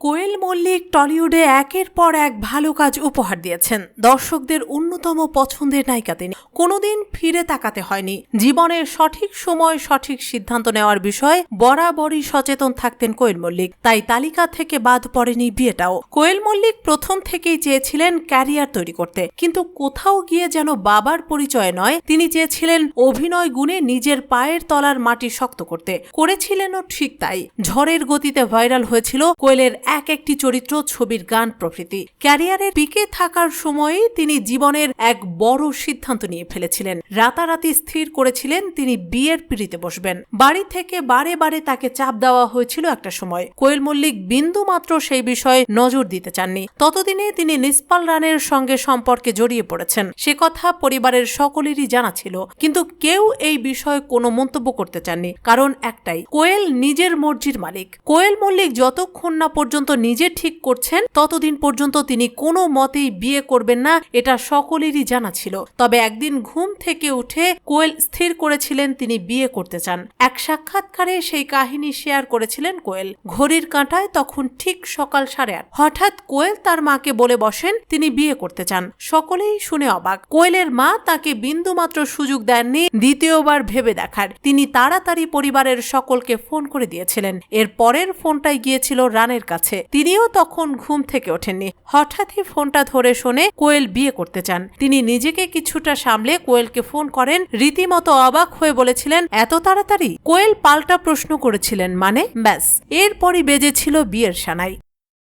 কোয়েল মল্লিক টলিউডে একের পর এক ভালো কাজ উপহার দিয়েছেন। দর্শকদের অন্যতম পছন্দের নায়িকা তিনি। কোনোদিন ফিরে তাকাতে হয়নি। জীবনের সঠিক সময় সঠিক সিদ্ধান্ত নেওয়ার বিষয়ে বরাবরই সচেতন থাকতেন কোয়েল মল্লিক। তাই তালিকা থেকে বাদ পড়েনি বিয়েটাও। কোয়েল মল্লিক প্রথম থেকেই চেয়েছিলেন ক্যারিয়ার তৈরি করতে। কিন্তু কোথাও গিয়ে যেন বাবার পরিচয় নয়, তিনি চেয়েছিলেন অভিনয় গুণে নিজের পায়ের তলার মাটি শক্ত করতে। করেছিলেনও ঠিক তাই। ঝড়ের গতিতে ভাইরাল হয়েছিল কোয়েলের এক একটি চরিত্র, ছবির গান প্রভৃতি ক্যারিয়ারের পিকে থাকার সময়েই তিনি জীবনের এক বড় সিদ্ধান্ত নিয়ে ফেলেছিলেন। রাতারাতি স্থির করেছিলেন, তিনি বিয়ের পিড়িতে বসবেন। বাড়ি থেকে বারে বারে তাকে চাপ দেওয়া হয়েছিল একটা সময়। কোয়েল মল্লিক বিন্দু মাত্র সেই বিষয়ে নজর দিতে চাননি। ততদিনে তিনি নিসপাল রানের সঙ্গে সম্পর্কে জড়িয়ে পড়েছেন। সে কথা পরিবারের সকলেরই জানা ছিল। কিন্তু কেউ এই বিষয়ে কোনো মন্তব্য করতে চাননি। কারণ একটাই, কোয়েল নিজের মর্জির মালিক। কোয়েল মল্লিক যতক্ষণ না পর্যন্ত নিজে ঠিক করছেন, ততদিন পর্যন্ত তিনি কোনো মতেই বিয়ে করবেন না, এটা সকলেরই জানা ছিল। তবে একদিন ঘুম থেকে উঠে কোয়েল স্থির করেছিলেন তিনি বিয়ে করতে চান। এক সাক্ষাৎকারে সেই কাহিনী শেয়ার করেছিলেন কোয়েল। ঘড়ির কাঁটায় তখন ঠিক সকাল সাড়ে আট। হঠাৎ কোয়েল তার মাকে বলে বসেন, তিনি বিয়ে করতে চান। সকলেই শুনে অবাক। কোয়েলের মা তাকে বিন্দুমাত্র সুযোগ দেননি, দ্বিতীয়বার ভেবে দেখার। তিনি তাড়াতাড়ি পরিবারের সকলকে ফোন করে দিয়েছিলেন। এর পরের ফোনটাই গিয়েছিল রানের কাছে। তিনিও তখন ঘুম থেকে ওঠেননি। হঠাৎই ফোনটা ধরে শোনে কোয়েল বিয়ে করতে চান। তিনি নিজেকে কিছুটা সামলে কোয়েলকে ফোন করেন। রীতিমতো অবাক হয়ে বলেছিলেন, এত তাড়াতাড়ি? কোয়েল পাল্টা প্রশ্ন করেছিলেন মানে? ব্যাস, এরপরই বেজেছিল বিয়ের সানাই।